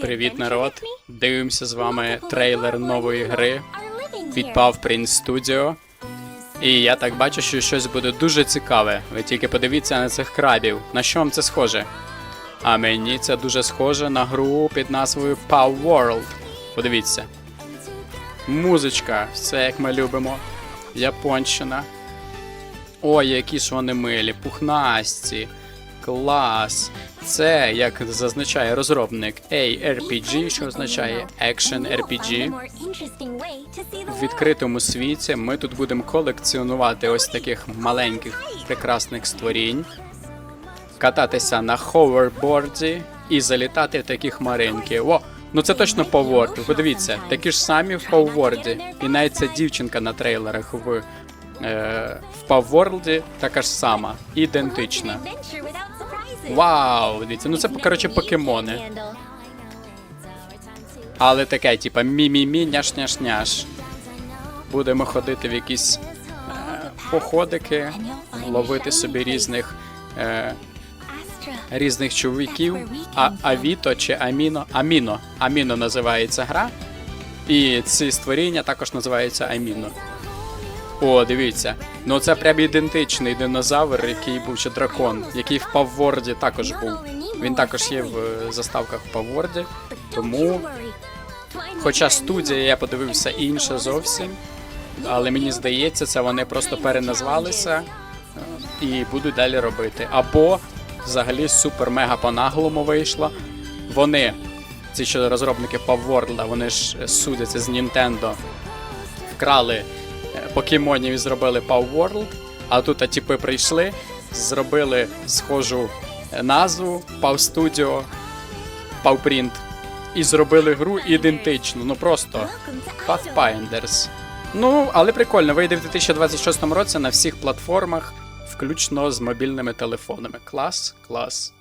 Привіт, народ! Дивимося з вами трейлер нової гри від here. Pavprint Studio. І я так бачу, що щось буде дуже цікаве. Ви тільки подивіться на цих крабів. На що вам це схоже? А мені це дуже схоже на гру під назвою Pow World. Подивіться. Музичка, все як ми любимо. Японщина. Ой, які ж вони милі, пухнасті. Клас. Це, як зазначає розробник, ARPG, що означає Action RPG. В відкритому світі ми тут будемо колекціонувати ось таких маленьких прекрасних створінь, кататися на ховерборді і залітати в такі хмаринки. О, ну це точно. Ви Подивіться, такі ж самі в Powerworld. І навіть ця дівчинка на трейлерах в, е, в Powerworld така ж сама, ідентична. Вау, дивіться, ну це коротше покемони. Але таке, типа мі-мі-мі, няш-няш-няш. Будемо ходити в якісь е, походики, ловити собі різних е, різних чоловіків. А Авіто чи Аміно. Аміно. Аміно називається гра. І ці створіння також називаються Аміно. О, дивіться. Ну це прям ідентичний динозавр, який був чи дракон, який в Павворді також був. Він також є в е, заставках в Павворді. Тому, хоча студія, я подивився інша зовсім, але мені здається, це вони просто переназвалися е, і будуть далі робити. Або взагалі супер-мега по-наглому вийшло. Вони, ці що розробники Pavworld, вони ж е, судяться з Nintendo, вкрали покемонів і зробили Pow World, а тут типи прийшли, зробили схожу е, назву Pow Studio, Pow Print, і зробили гру ідентичну. Ну просто Pathfinders. Ну, але прикольно, вийде в 2026 році на всіх платформах, включно з мобільними телефонами. Клас, клас.